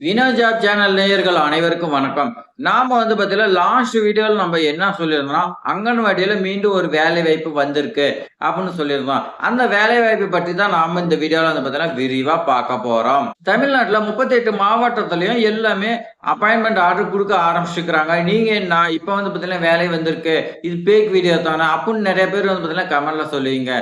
வினா job channel நேயர்கள் அனைவருக்கும் வணக்கம். நாம வந்து பார்த்தீங்கன்னா லாஸ்ட் வீடியோல நம்ம என்ன சொல்லியிருந்தோம் அங்கன்வாடியில மீண்டும் ஒரு வேலை வாய்ப்பு வந்திருக்கு அப்படின்னு சொல்லியிருந்தோம். அந்த வேலை வாய்ப்பு பற்றி தான் நாம இந்த வீடியோல வந்து பார்த்தீங்கன்னா விரிவா பார்க்க போறோம். தமிழ்நாட்டுல முப்பத்தெட்டு மாவட்டத்திலயும் எல்லாமே அப்பாயின்மெண்ட் ஆர்டர் கொடுக்க ஆரம்பிச்சுக்கிறாங்க நீங்க என்ன இப்ப வந்து பார்த்தீங்கன்னா வேலை வந்திருக்கு. இது பேக் வீடியோ தானே அப்படின்னு நிறைய பேர் வந்து பார்த்தீங்கன்னா கமெண்ட்ல சொல்லுவீங்க.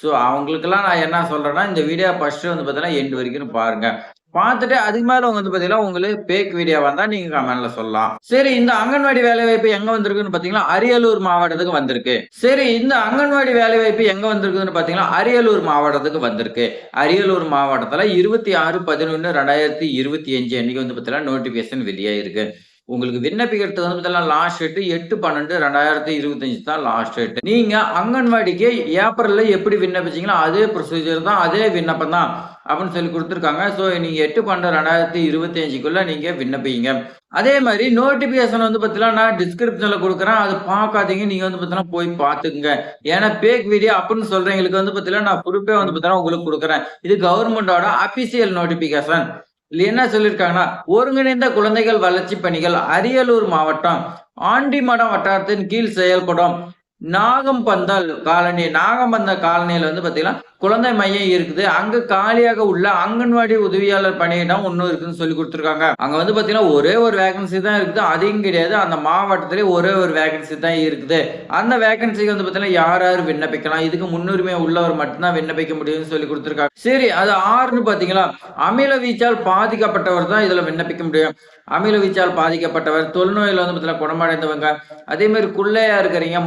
ஸோ அவங்களுக்கெல்லாம் நான் என்ன சொல்றேன்னா இந்த வீடியோ ஃபர்ஸ்ட் வந்து பார்த்தீங்கன்னா எண்டு வரைக்கும் பாருங்க. பார்த்துட்டு அதுக்கு மேல வந்து பாத்தீங்கன்னா உங்களுக்கு பேக் வீடியோ வந்தா நீங்க கமெண்ட்ல சொல்லலாம். சரி இந்த அங்கன்வாடி வேலை வாய்ப்பு எங்க வந்திருக்குன்னு பாத்தீங்கன்னா அரியலூர் மாவட்டத்துக்கு வந்திருக்கு. சரி இந்த அங்கன்வாடி வேலை வாய்ப்பு எங்க வந்திருக்குன்னு பாத்தீங்கன்னா அரியலூர் மாவட்டத்துக்கு வந்திருக்கு. அரியலூர் மாவட்டத்துல இருபத்தி ஆறு பதினொன்னு ரெண்டாயிரத்தி இருபத்தி அஞ்சு அன்னைக்கு வந்து பாத்தீங்கன்னா நோட்டிபிகேஷன் வெளியாயிருக்கு. உங்களுக்கு விண்ணப்பிக்கிறது வந்து லாஸ்ட் டேட் எட்டு பன்னெண்டு ரெண்டாயிரத்தி இருபத்தஞ்சு தான் லாஸ்ட் டேட் நீங்க அங்கன்வாடிக்கு ஏப்ரல்ல எப்படி விண்ணப்பிச்சீங்களோ அதே ப்ரொசீஜர் தான் அதே விண்ணப்பம் தான் அப்படின்னு சொல்லி கொடுத்துருக்காங்க. ஸோ நீங்க எட்டு பன்னெண்டு ரெண்டாயிரத்தி இருபத்தி அஞ்சுக்குள்ள நீங்க விண்ணப்பிங்க. அதே மாதிரி நோட்டிபிகேஷன் வந்து பார்த்தீங்கன்னா நான் டிஸ்கிரிப்ஷன்ல கொடுக்குறேன். அது பார்க்காதீங்க. நீங்க வந்து பார்த்தீங்கன்னா போய் பார்த்துக்குங்க. ஏன்னா பேக் வீடியோ அப்படின்னு சொல்றவங்களுக்கு வந்து பார்த்தீங்கன்னா நான் பொறுப்பே வந்து பார்த்தீங்கன்னா உங்களுக்கு கொடுக்குறேன். இது கவர்மெண்டோட அபிஷியல் நோட்டிபிகேஷன் என்ன சொல்லியிருக்காங்கன்னா ஒருங்கிணைந்த குழந்தைகள் வளர்ச்சி பணிகள் அரியலூர் மாவட்டம் ஆண்டிமடம் வட்டாரத்தின் கீழ் செயல்படும் நாகம்பந்தல் காலனி நாகம்பந்தல் காலனியில வந்து பாத்தீங்கன்னா குழந்தை மையம் இருக்குது. அங்க காலியாக உள்ள அங்கன்வாடி உதவியாளர் பணியிடம் ஒன்னும் இருக்குன்னு சொல்லி கொடுத்துருக்காங்க. அங்க வந்து பாத்தீங்கன்னா ஒரே ஒரு வேகன்சி தான் இருக்குது. அதையும் கிடையாது. அந்த மாவட்டத்திலே ஒரே ஒரு வேகன்சி தான் இருக்குது. அந்த வேகன்சிக்கு வந்து பாத்தீங்கன்னா யார் யார் விண்ணப்பிக்கலாம்? இதுக்கு முன்னுரிமை உள்ளவர் மட்டும்தான் விண்ணப்பிக்க முடியும்னு சொல்லி கொடுத்துருக்காங்க. சரி அது ஆறுன்னு பாத்தீங்களா? அமில வீச்சால் பாதிக்கப்பட்டவர் தான் இதுல விண்ணப்பிக்க முடியும். அமில வீச்சால் பாதிக்கப்பட்டவர் தொழுநோயில் வந்து பாத்தீங்கன்னா குணமடைந்தவங்க. அதே மாதிரி குள்ளையா இருக்கிறீங்க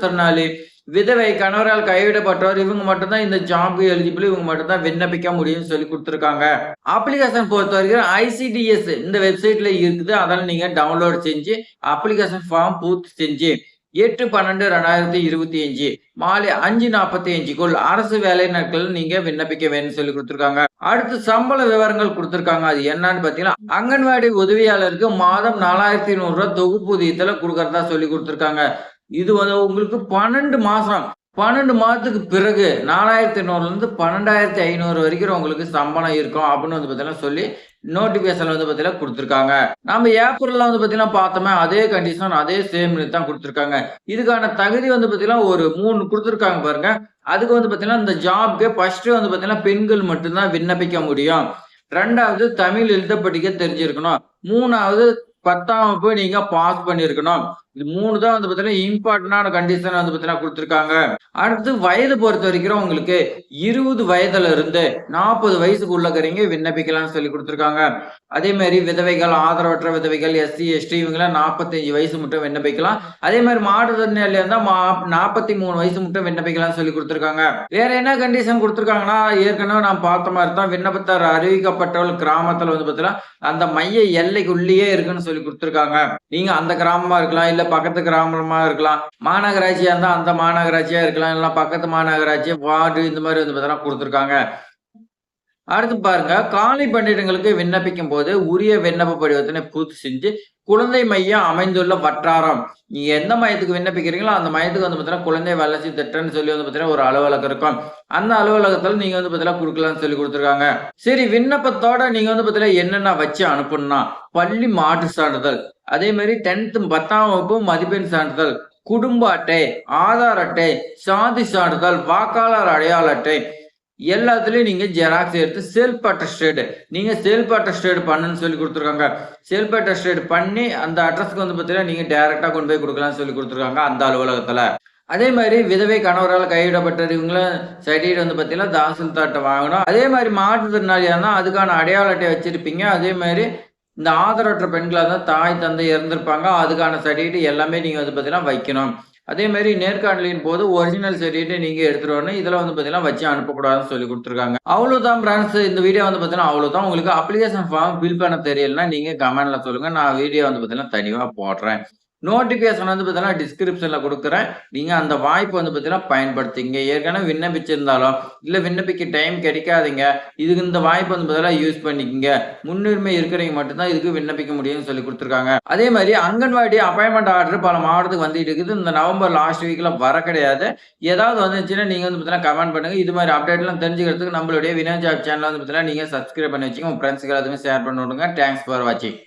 மாற்றுத்திறனாளி விதவை கணவரால் கைவிடப்பட்டவர் இவங்க மட்டும்தான் இந்த ஜாப் எலிஜிபிள் இவங்க மட்டும்தான் விண்ணப்பிக்க முடியும்னு சொல்லி கொடுத்துருக்காங்க. அப்ளிகேஷன் பொறுத்த வரைக்கும் ஐசிடிஎஸ் இந்த வெப்சைட்ல இருக்குது. அதெல்லாம் நீங்க டவுன்லோட் செஞ்சு அப்ளிகேஷன் ஃபார்ம் பூர்த்தி செஞ்சு எட்டு பன்னெண்டு ரெண்டாயிரத்தி இருபத்தி அஞ்சு மாலை அஞ்சு நாற்பத்தி அஞ்சுக்குள் அரசு வேலை நாட்கள் நீங்க விண்ணப்பிக்க வேணும்னு சொல்லி கொடுத்துருக்காங்க. அடுத்து சம்பள விவரங்கள் கொடுத்துருக்காங்க. அது என்னன்னு பாத்தீங்கன்னா அங்கன்வாடி உதவியாளருக்கு மாதம் நாலாயிரத்தி நூறு ரூபாய் தொகுப்பூதியத்துல கொடுக்கறதா சொல்லி கொடுத்துருக்காங்க. இது வந்து உங்களுக்கு பன்னெண்டு மாசம். பன்னெண்டு மாதத்துக்கு பிறகு நாலாயிரத்தி இருந்து பன்னெண்டாயிரத்தி ஐநூறு வரைக்கும் உங்களுக்கு சம்பளம் இருக்கும் அப்படின்னு வந்து பார்த்தீங்கன்னா சொல்லி நோட்டிபிகேஷன்ல வந்து பார்த்தீங்கன்னா கொடுத்துருக்காங்க. நம்ம ஏப்ரல்ல வந்து பார்த்தீங்கன்னா பார்த்தோமே அதே கண்டிஷன் அதே சேம் தான் கொடுத்துருக்காங்க. இதுக்கான தகுதி வந்து பார்த்தீங்கன்னா ஒரு மூணு கொடுத்துருக்காங்க பாருங்க. அதுக்கு வந்து பார்த்தீங்கன்னா இந்த ஜாப்க்கு ஃபர்ஸ்ட் வந்து பார்த்தீங்கன்னா பெண்கள் மட்டும்தான் விண்ணப்பிக்க முடியும். ரெண்டாவது தமிழ் எழுத படிக்க தெரிஞ்சிருக்கணும். மூணாவது பத்தாம் வகுப்பு நீங்க பாஸ் பண்ணிருக்கணும் இது மூணு தான் வந்து பார்த்தீங்கன்னா இம்பார்ட்டண்டான கண்டிஷன் வந்து பார்த்தீங்கன்னா கொடுத்துருக்காங்க. அடுத்து வயது பொறுத்த வரைக்கும் உங்களுக்கு இருபது வயதுல இருந்து நாற்பது வயசுக்கு உள்ளக்கறீங்க விண்ணப்பிக்கலாம்னு சொல்லி கொடுத்துருக்காங்க. அதே மாதிரி விதவைகள் ஆதரவற்ற விதவைகள் எஸ்சி எஸ்டி இவங்களாம் நாற்பத்தஞ்சு வயசு மட்டும் விண்ணப்பிக்கலாம். அதே மாதிரி மாற்றுத்திறனாளி மா நாற்பத்தி மூணு வயசு மட்டும் விண்ணப்பிக்கலாம்னு சொல்லி கொடுத்துருக்காங்க. வேற என்ன கண்டிஷன் கொடுத்துருக்காங்கன்னா ஏற்கனவே நான் பார்த்த மாதிரி தான் விண்ணப்பத்தார் அறிவிக்கப்பட்டவள் கிராமத்தில் வந்து பார்த்தீங்கன்னா அந்த மைய எல்லைக்குள்ளேயே இருக்குன்னு சொல்லி கொடுத்துருக்காங்க. நீங்கள் அந்த கிராமமாக இருக்கலாம் இல்லை பக்கத்து கிராமமா இருக்கலாம். மாநகராட்சியா இருந்தா அந்த மாநகராட்சியா இருக்கலாம். இல்ல பக்கத்து மாநகராட்சி வார்டு இந்த மாதிரி வந்து பார்த்தீங்கன்னா கொடுத்துருக்காங்க. அடுத்து பாருங்க காலி பண்டிடங்களுக்கு விண்ணப்பிக்கும் போது உரிய விண்ணப்ப படிவத்தினை பூர்த்தி செஞ்சு குழந்தை மையம் அமைந்துள்ள வட்டாரம். நீங்க எந்த மையத்துக்கு விண்ணப்பிக்கிறீங்களோ அந்த மையத்துக்கு வந்து பார்த்தீங்கன்னா குழந்தை வளர்ச்சி திட்டம்னு சொல்லி வந்து பார்த்தீங்கன்னா ஒரு அலுவலகம் இருக்கும். அந்த அலுவலகத்துல நீங்க வந்து பார்த்தீங்கன்னா கொடுக்கலாம்னு சொல்லி கொடுத்துருக்காங்க. சரி விண்ணப்பத்தோட நீங்க வந்து பார்த்தீங்கன்னா என்னென்ன வச்சு அனுப்பணும்னா பள்ளி மாற்று சான்றிதழ் அதே மாதிரி டென்த்து பத்தாம் வகுப்பு மதிப்பெண் சான்றிதழ் குடும்ப அட்டை ஆதார் அட்டை சாதி சான்றிதழ் வாக்காளர் அடையாள அட்டை எல்லாத்துலயும் நீங்க ஜெராக்ஸ் எடுத்து செல்ஃப் அட்டஸ்டேடு நீங்க செல்ஃப் அட்டஸ்டேடு பண்ணுன்னு சொல்லி கொடுத்துருக்காங்க. செல்ஃப் அட்டஸ்டேடு பண்ணி அந்த அட்ரஸ்க்கு வந்து பார்த்தீங்கன்னா நீங்க டைரக்டா கொண்டு போய் கொடுக்கலாம்னு சொல்லி கொடுத்துருக்காங்க அந்த அலுவலகத்துல. அதே மாதிரி விதவை கணவரால் கைவிடப்பட்டது இவங்களும் சர்டிஃபிகேட் வந்து பார்த்தீங்கன்னா தாசில்தார்ட்ட வாங்கணும். அதே மாதிரி மாற்றுத்திறனாளியாக இருந்தால் அதுக்கான அடையாள அட்டை வச்சிருப்பீங்க. அதே மாதிரி இந்த ஆதரவற்ற பெண்களாக இருந்தால் தாய் தந்தை இறந்துருப்பாங்க. அதுக்கான சர்டிஃபிகேட் எல்லாமே நீங்கள் வந்து பார்த்தீங்கன்னா வைக்கணும். அதே மாதிரி நேர்காணலின் போது ஒரிஜினல் சர்டிஃபிகேட்டை நீங்க எடுத்துகிட்டு வரணும். இதுல வந்து பாத்தீங்கன்னா வச்சு அனுப்பக்கூடாதுன்னு சொல்லி கொடுத்துருக்காங்க. அவ்வளவுதான் பிரான்ஸ் இந்த வீடியோ வந்து பாத்தீங்கன்னா அவ்வளவுதான். உங்களுக்கு அப்ளிகேஷன் ஃபார்ம் ஃபில் பண்ண தெரியலன்னா நீங்க கமெண்ட்ல சொல்லுங்க. நான் வீடியோ வந்து பாத்தீங்கன்னா தனியாக போடுறேன். நோட்டிஃபிகேஷன் வந்து பார்த்தீங்கன்னா டிஸ்கிரிப்ஷனில் கொடுக்குறேன் நீங்கள் அந்த வாய்ப்பு வந்து பார்த்தீங்கன்னா பயன்படுத்திங்க ஏற்கனவே விண்ணப்பிச்சிருந்தாலும், இல்லை விண்ணப்பிக்க டைம் கிடைக்காதீங்க. இதுக்கு இந்த வாய்ப்பு வந்து பார்த்தீங்கன்னா யூஸ் பண்ணிக்கங்க. முன்னுரிமை இருக்கிறவங்க மட்டும் தான் இதுக்கு விண்ணப்பிக்க முடியும்னு சொல்லி கொடுத்துருக்காங்க அதே மாதிரி அங்கன்வாடி அப்பாயின்மெண்ட் ஆர்டர் பல மாவட்டத்துக்கு வந்துட்டு இருக்குது. இந்த நவம்பர் லாஸ்ட் வீக்கில் வர கிடையாது. ஏதாவது வந்துச்சுன்னா நீங்கள் வந்து பார்த்தீங்கன்னா கமெண்ட் பண்ணுங்கள் இது மாதிரி அப்டேட்லாம் தெரிஞ்சுக்கிறதுக்கு நம்மளுடைய வினோ ஜாப் சேனல வந்து பார்த்தீங்கன்னா நீங்கள் சப்ஸ்கிரைப் பண்ணி வச்சுக்கோங்க. உங்கள் ஃப்ரெண்ட்ஸுக்கு எல்லாத்துக்குமே ஷேர் பண்ணி விடுங்க. தேங்க்ஸ் ஃபார் வாட்சிங்.